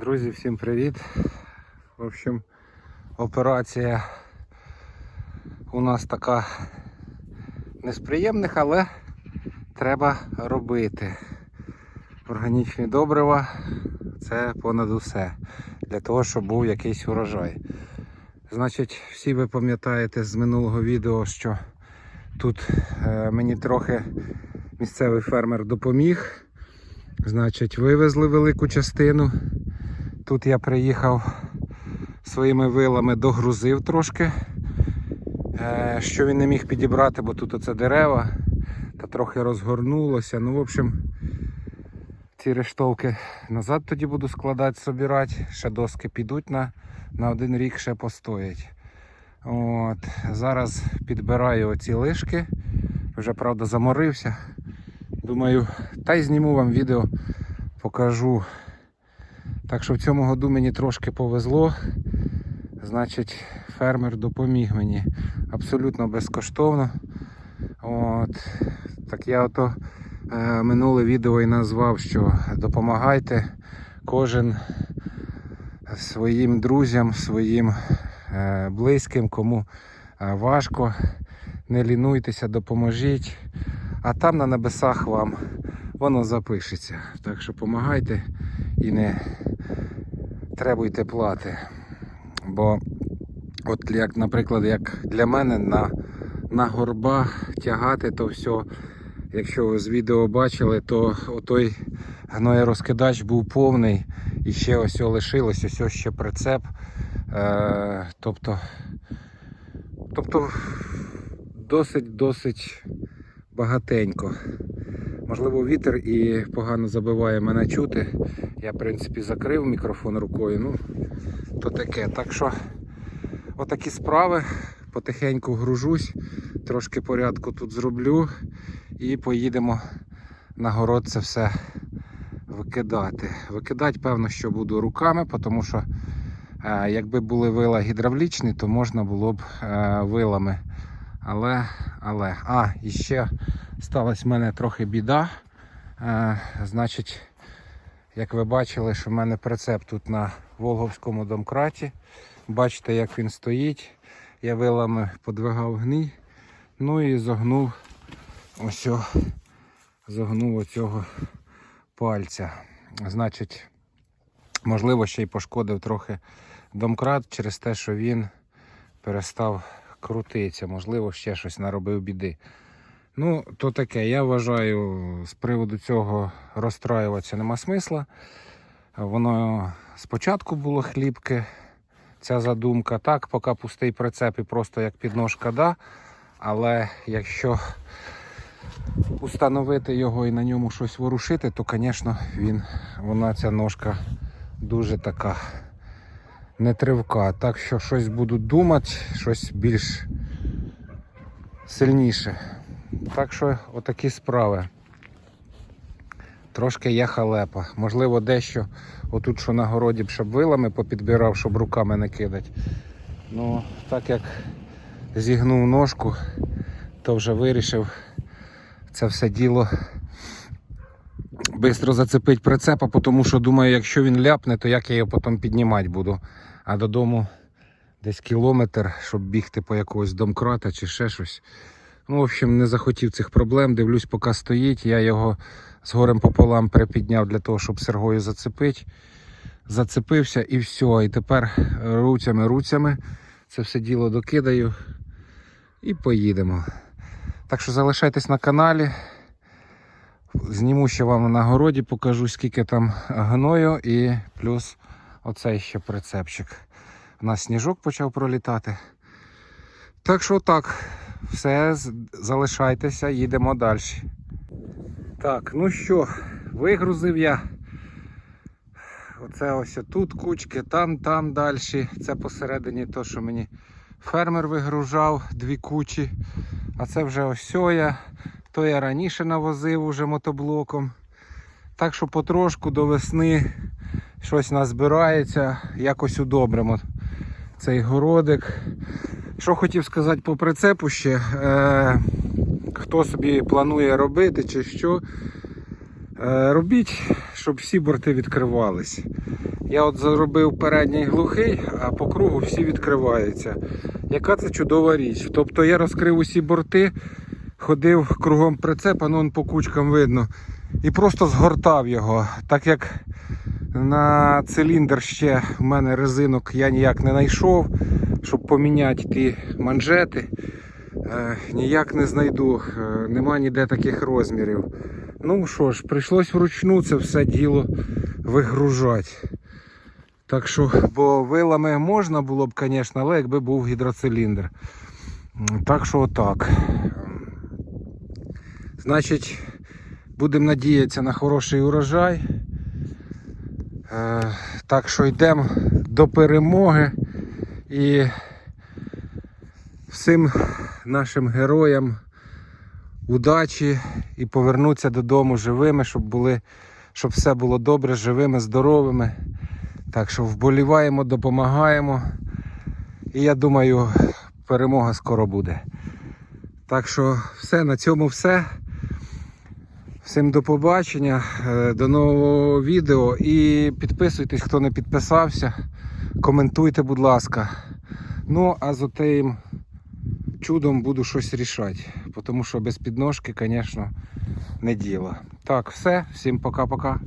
Друзі, всім привіт. В общем, операція у нас така не з приємних, але треба робити. Органічні добрива це понад усе. Для того, щоб був якийсь урожай. Значить, всі ви пам'ятаєте з минулого відео, що тут е, мені трохи місцевий фермер допоміг. Значить, вивезли велику частину. Тут я приїхав своїми вилами, догрузив трошки, е, що він не міг підібрати, бо тут оце дерева та трохи розгорнулося. Ну, в общем, ці рештовки назад тоді буду складати, собирати. Ще доски підуть на, на один рік ще постоять. От, зараз підбираю оці лишки. Вже правда заморився. Думаю, та й зніму вам відео, покажу. Так що в цьому году мені трошки повезло. Значить, фермер допоміг мені абсолютно безкоштовно. От. Так я ото е, минуле відео і назвав, що допомагайте кожен своїм друзям, своїм е, близьким, кому е, важко. Не лінуйтеся, допоможіть. А там на небесах вам воно запишеться. Так що допомагайте і не требуйте плати. Бо, от як, наприклад, як для мене на, на горба тягати то все, якщо ви з відео бачили, то отой гноєрозкидач був повний і ще ось лишилось, ось ще прицеп. Е, тобто, тобто досить-досить багатенько. Можливо, вітер і погано забиває мене чути. Я, в принципі, закрив мікрофон рукою. Ну, то таке. Так що, отакі справи. Потихеньку гружусь, трошки порядку тут зроблю і поїдемо на город це все викидати. Викидати, певно, що буду руками, тому що е, якби були вила гідравлічні, то можна було б е, вилами. Але, але, а, і ще сталася в мене трохи біда. Е, значить, як ви бачили, що в мене прицеп тут на Волговському домкраті. Бачите, як він стоїть. Я вилами подвигав гній. Ну і загнув ось о, загнув оцього пальця. Значить, можливо, ще й пошкодив трохи домкрат через те, що він перестав крутиться, можливо, ще щось наробив біди. Ну, то таке, я вважаю, з приводу цього розстраюватися нема смисла. Воно спочатку було хлібке, ця задумка. Так, поки пустий прицеп і просто як підножка да. Але якщо установити його і на ньому щось ворушити, то, звісно, він, вона ця ножка дуже така нетривка. Так що щось буду думати, щось більш сильніше. Так що отакі справи. Трошки є халепа. Можливо, дещо отут, що на городі б щоб вилами попідбирав, щоб руками не кидати. Ну, так як зігнув ножку, то вже вирішив це все діло швидко зацепити прицепа, тому що думаю, якщо він ляпне, то як я його потім піднімати буду. А додому десь кілометр, щоб бігти по якогось домкрата чи ще щось. Ну, в общем, не захотів цих проблем. Дивлюсь, поки стоїть. Я його з горем пополам припідняв для того, щоб сергою зацепити. Зацепився і все. І тепер руцями-руцями це все діло докидаю і поїдемо. Так що залишайтесь на каналі. Зніму ще вам на городі, покажу, скільки там гною і плюс оцей ще прицепчик. У нас сніжок почав пролітати. Так що так, все, залишайтеся, їдемо далі. Так, ну що, вигрузив я. Оце ось тут кучки, там, там далі. Це посередині то, що мені фермер вигружав, дві кучі. А це вже ось я. То я раніше навозив уже мотоблоком. Так що потрошку до весни щось назбирається, якось удобримо цей городик. Що хотів сказати по прицепу ще, е, хто собі планує робити чи що, е, робіть, щоб всі борти відкривались. Я от заробив передній глухий, а по кругу всі відкриваються. Яка це чудова річ. Тобто я розкрив усі борти, ходив кругом прицепа, ну он по кучкам видно, і просто згортав його. Так як на циліндр ще в мене резинок я ніяк не знайшов, щоб поміняти ті манжети. Е, ніяк не знайду, е, нема ніде таких розмірів. Ну що ж, прийшлось вручну це все діло вигружати. Так що, бо вилами можна було б, звісно, але якби був гідроциліндр. Так що отак. Значить, будемо надіятися на хороший урожай. Е, Так що йдемо до перемоги і всім нашим героям удачі і повернуться додому живими, щоб були, щоб все було добре, живими, здоровими. Так що вболіваємо, допомагаємо. І я думаю, перемога скоро буде. Так що все, на цьому все. Всім до побачення, е, до нового відео і підписуйтесь, хто не підписався. Коментуйте, будь ласка. Ну, а з тим чудом буду щось рішати, тому що без підножки, звісно, не діло. Так, все, всім пока-пока.